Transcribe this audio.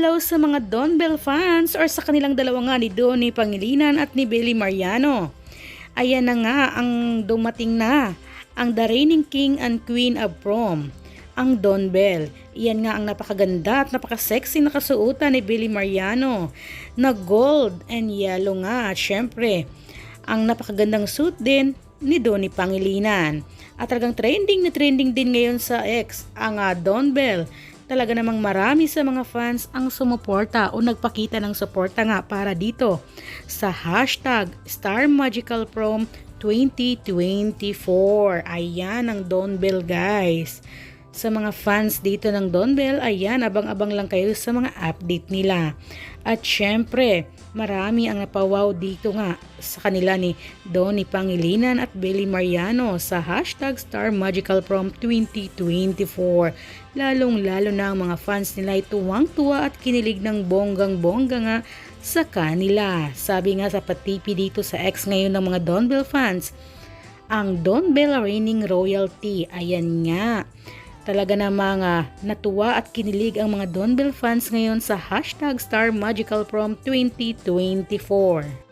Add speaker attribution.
Speaker 1: sa mga Don Bell fans or sa kanilang dalawa nga ni Donnie Pangilinan at ni Billy Mariano. Ayan na nga ang dumating na, ang The Reigning King and Queen of Prom, ang Don Bell. Iyan nga ang napakaganda at napakasexy na kasuotan ni Billy Mariano na gold and yellow nga. At syempre, ang napakagandang suit din ni Donnie Pangilinan. At talagang trending na trending din ngayon sa X ang uh, Don Bell. Talaga namang marami sa mga fans ang sumuporta o nagpakita ng suporta nga para dito sa hashtag Star Magical Prom 2024. Ayan ang Don Bell guys. Sa mga fans dito ng Don Bell, ayan, abang-abang lang kayo sa mga update nila. At syempre, marami ang napawaw dito nga sa kanila ni Donnie Pangilinan at Billy Mariano sa hashtag Star Magical Prom 2024. Lalong-lalo na ang mga fans nila ay tuwang-tuwa at kinilig ng bonggang-bongga nga sa kanila. Sabi nga sa patipi dito sa X ngayon ng mga Don Bell fans, ang Don Bell reigning royalty. Ayan nga. Talaga na mga natuwa at kinilig ang mga Don Bell fans ngayon sa hashtag Star Magical Prom 2024.